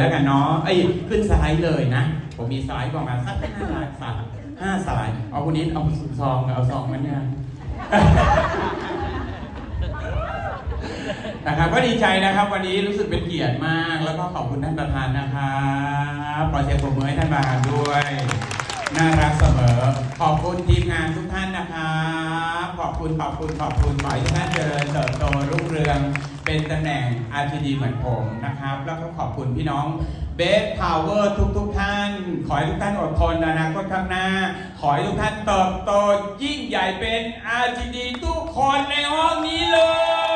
แล้วกันเนาะไอ้ขึ้นสไลด์เลยนะ ผมมีสไลด์ประมาณสักห้าสไลด์ห้าสไลด์เอาคนนี้เอาซองเอาซองมันเนี่ยนะครับก็ดีใจนะครับ วันนี้รู้สึกเป็นเกียรติมาก แล้วก็ขอบคุณท่านประธานนะครับขอเสียงปรบมือให้ท่านประธานด้วย น่ารักเสมอ ขอบคุณทีมงานทุกท่านนะครับขอบคุณขอบคุณขอบคุณขอให้ทุกท่านเจริญเติบโตรุ่งเรือง เป็นตำแหน่ง RTD เหมือนผมนะครับ แล้วก็ขอบคุณพี่น้องเบสพาวเวอร์ทุกทุกท่าน ขอให้ทุกท่านอดทนนอนาคตข้างหน้า ขอให้ทุกท่านเติบโตยิ่งใหญ่เป็น RTD ทุกคนในห้องนี้เลย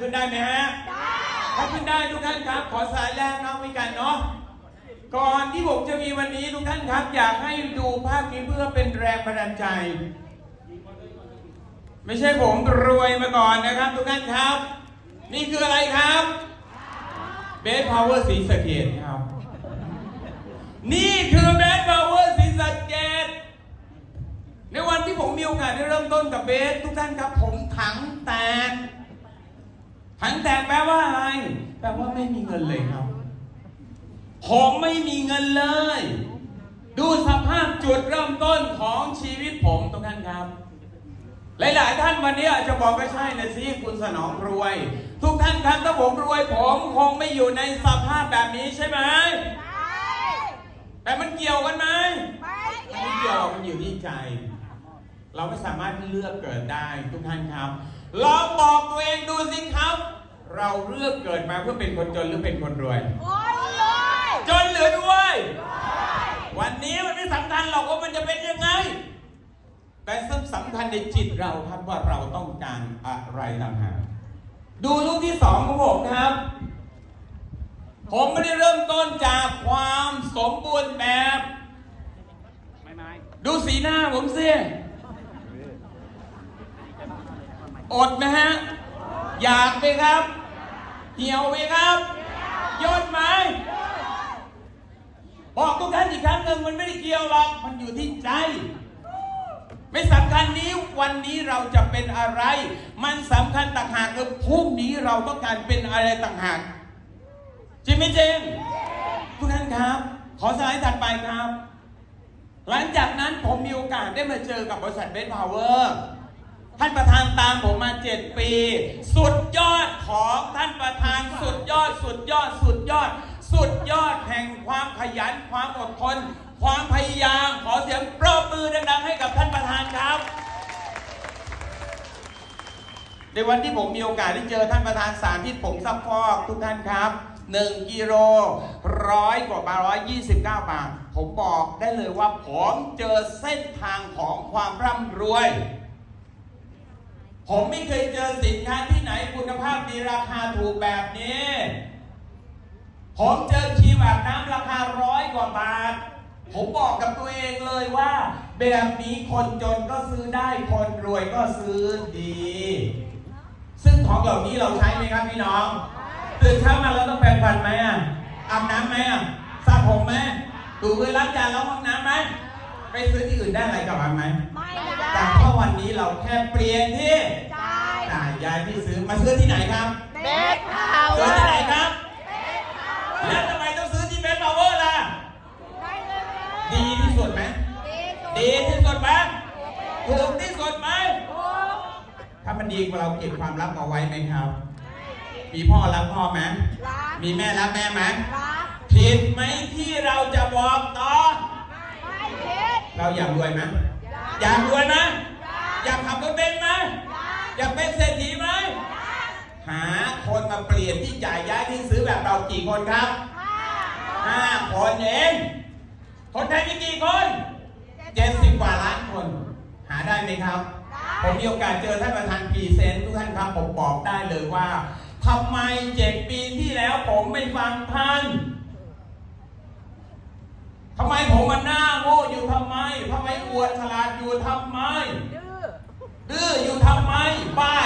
ขึ้นได้ไหมฮะ ถ้าขึ้นได้ทุกท่านครับ ขอสายแรกน้องวิกันเนาะ ก่อนที่ผมจะมีวันนี้ทุกท่านครับ อยากให้ดูภาพนี้เพื่อเป็นแรงบันดาลใจ ไม่ใช่ผมรวยมาก่อนนะครับ ทุกท่านครับ นี่คืออะไรครับเบสพาวเวอร์สีสะเกตครับ นี่คือเบสพาวเวอร์สีสะเกตในวันที่ผมมีโอกาสได้เริ่มต้นกับเบสทุกท่านครับผมถังแตก ถังแตกแปลว่าอะไร แปลว่าไม่มีเงินเลยครับ ผมไม่มีเงินเลย ดูสภาพจุดเริ่มต้นของชีวิตผมทุกท่านครับ หลาย ๆ ท่านวันนี้อาจจะบอกว่าใช่นะสิคุณสนองรวย ทุกท่านครับถ้าผมรวยผมคงไม่อยู่ในสภาพแบบนี้ใช่ไหมแต่มันเกี่ยวกันไหมไม่เกี่ยวมันอยู่ที่ใจ เราไม่สามารถเลือกเกิดได้ทุกท่านครับลองบอกตัวเองดูสิครับ เราเลือกเกิดมาเพื่อเป็นคนจนหรือเป็นคนรวยจนเหลือด้วย วันนี้มันไม่สำคัญหรอกว่ามันจะเป็นยังไง แต่สำคัญในจิตเราครับว่าเราต้องการอะไรต่างหากดูลูกที่สองของผมครับ ผมไม่ได้เริ่มต้นจากความสมบูรณ์แบบไม่ไม่ดูสีหน้าผมสิอดไหมฮะ อยากไหมครับ เหี่ยวไหมครับย่นไหมบอกทุกท่านอีกครั้งหนึ่งมันไม่ได้เกี่ยวหรอกมันอยู่ที่ใจ ไม่สำคัญนี้วันนี้เราจะเป็นอะไร มันสำคัญต่างหากคือพรุ่งนี้เราต้องการเป็นอะไรต่างหากจริงไหมเจมส์ทุกท่านครับ ขอสไลด์ถัดไปครับ หลังจากนั้นผมมีโอกาสได้มาเจอกับบริษัทเบสพาวเวอร์ท่านประธานตามผมมา 7 ปี สุดยอด ของท่านประธานสุดยอดสุดยอดสุดยอด สุดยอดแห่งความขยันความอดทน ความพยายามขอเสียงปรบมือดังๆให้กับท่านประธานครับ ในวันที่ผมมีโอกาสได้เจอท่านประธานสารที่ผมซักฟอกทุกท่านครับ1กิโลร้อยกว่าบาทร้อยยี่สิบเก้าบาท ผมบอกได้เลยว่าผมเจอเส้นทางของความร่ำรวย ผมไม่เคยเจอสินค้าที่ไหนคุณภาพดีราคาถูกแบบนี้ ผมเจอครีมอาบน้ำราคาร้อยกว่าบาท ผมบอกกับตัวเองเลยว่า แบบนี้คนจนก็ซื้อได้คนรวยก็ซื้อดี ซึ่งของเหล่านี้เราใช้ไหมครับพี่น้องตื่นเช้ามาเราต้องแปรงฟันไหมอะอาบน้ำไหมอะสระผมไหมถูมือล้างจานล้างห้องน้ำไหม ไปซื้อที่อื่นได้อะไรกลับมาไหมไม่ได้แต่เพราะวันนี้เราแค่เปลี่ยนที่จ่ายจ่ายยายที่ซื้อมาซื้อที่ไหนครับเบสพาวเวซื้ออร์ที่ไหนครับแล้วทำไมต้องซื้อที่เบสพาวเวอร์ล่ะได้เงินเลยดีที่สุดไหมดีดีที่สุดไหมถูกที่สุดไหมถูกถ้ามันดีกว่าเราเก็บความลับเอาไว้ไหมครับ มีพ่อรักพ่อไหมรักมีแม่รักแม่ไหมรักผิดไหมที่เราจะบอกต่อไม่ผิด เราอยากรวยไหมรักอยากรวยไหมรักอยากขับรถเบนซ์ไหมรักอยากเป็นเศรษฐีไหมหาคนมาเปลี่ยนที่จ่ายย้ายที่ซื้อแบบเรากี่คนครับห้าห้าคนเองคนไทยมีกี่คนเจ็ดสิบกว่าล้านคน หาได้ไหมครับ ผมมีโอกาสเจอท่านประธานพรีเซนต์ทุกท่านครับ ผมบอกได้เลยว่าทำไมเจ็ดปีที่แล้วผมไม่ฟังท่านทำไมผมมันหน้าโง่อยู่ทำไมทำไมอวดฉลาดอยู่ทำไมดื้อดื้ออยู่ทำไมบ้า